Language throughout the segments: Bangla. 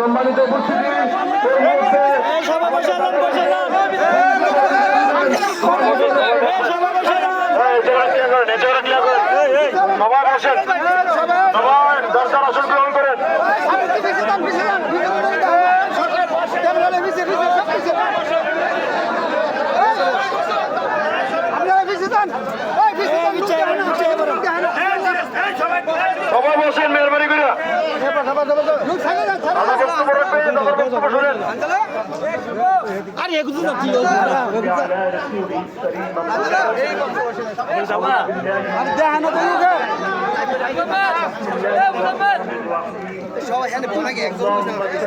সম্মানিত উপস্থিতি। সবাই বসেন সবাই দরকার আসন গ্রহণ করেন সবাই বসেন মেহরবানি। আরে এগুলো না তুই আরে দেখানো তো সবাই এখানে বলা গিয়ে একদম বুঝতে পারছি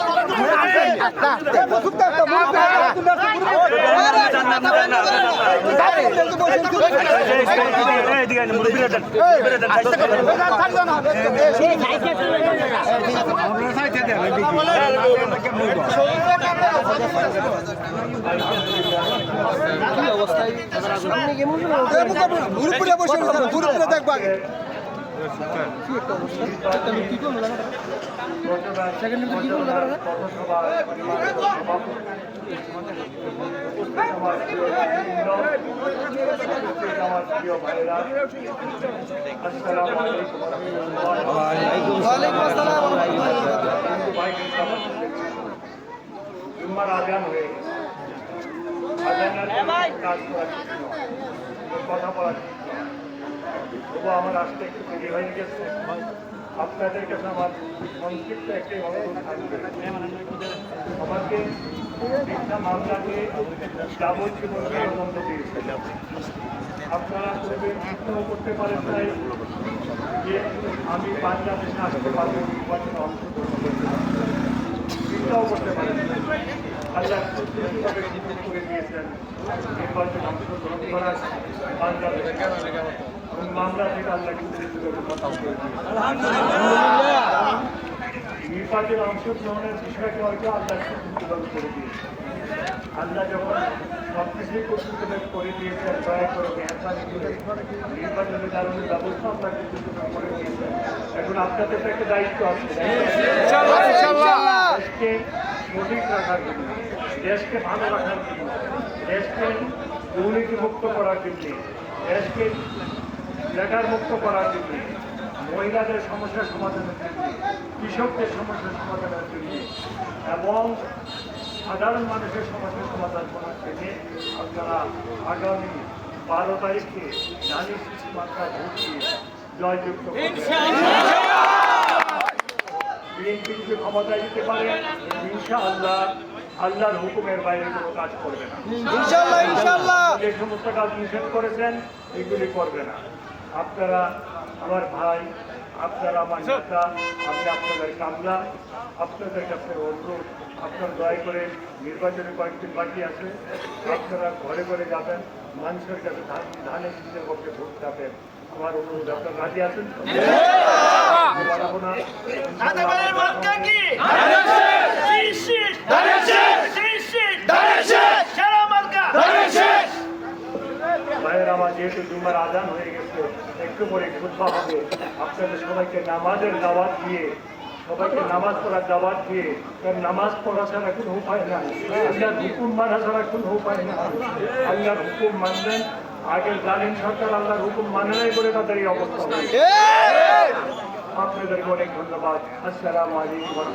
অবস্থায় দেখবা কি একটা অবস্থা একটা কি করল সেকেন্ড কি করল ওয়ালাইকুম আসসালাম আজান হয়ে গেছে কথা বলা ঠিক তবু আমার আসতে একটু দেরি হয়ে গেছে। আপনাদের কাছে আমার সংক্ষিপ্ত একটি আমাকে মিথ্যা মামলাকে যাবজ্জীবন কারাদণ্ড আপনারা পূর্বে চিন্তাও করতে পারেন যে আমি বাংলাদেশে আসতে পারব অংশগ্রহণ করতে চিন্তাও করতে পারেন। আল্লাহ বাংলাদেশে। মামলা থেকে আল্লাহ নির্বাচনে অংশগ্রহণের বিষয়টি হয়তো আল্লাহ সুযোগ করে দিয়েছে। আল্লাহ যখন সব কিছুই করে দিয়েছেন দয়া করে নির্বাচনের কারণে ব্যবস্থা আপনার করে দিয়েছেন। এখন আপনাদের তো একটা দায়িত্ব আছে। দেশকে সঠিক রাখার জন্য দেশকে ভালো রাখার জন্য দেশকে দুর্নীতি মুক্ত করার জন্য দেশকে লেটার মুক্ত করার জন্য মহিলাদের সমস্যার সমাধানের জন্য কৃষকদের সমস্যার সমাধানের জন্য এবং সাধারণ মানুষের সমস্যার সমাধান করার জন্য আপনারা আগামী বারো তারিখে জানি মাত্রা ভোট দিয়ে জয়যুক্ত। বিএনপি যদি ক্ষমতায় দিতে পারে ইনশাআল্লাহ আল্লাহর হুকুমের বাইরে কোনো কাজ করবে না। যে সমস্ত কাজ নিষেধ করেছেন এগুলি করবে না। আপনারা আমার ভাই আপনারা আমার নেতা আমি আপনাদের কামলা আপনাদের কাছে অনুরোধ আপনার দয়া করে নির্বাচনে কয়েকটি পার্টি আছে আপনারা ঘরে ঘরে যাবেন মানুষের কাছে ধান ধানের নিজের পক্ষে ভোট যাবেন আমার অনুরোধ আপনারা রাজি আছেন? না। জুম্মার আজান হয়ে গেছে একটু পরে খুতবা হবে। আপনাদের সবাইকে নামাজের দাওয়াত দিয়ে সবাইকে নামাজ পড়ার দাওয়াত দিয়ে কারণ নামাজ পড়া ছাড়া কোনো উপায় নাই। আল্লাহর হুকুম মানা ছাড়া কোনো উপায় না আল্লাহর হুকুম মানবেন আগের জালিম সরকার আল্লাহর হুকুম মানে নাই বলে তাদের এই অবস্থা। আপনাদেরকে অনেক ধন্যবাদ। আসসালামু আলাইকুম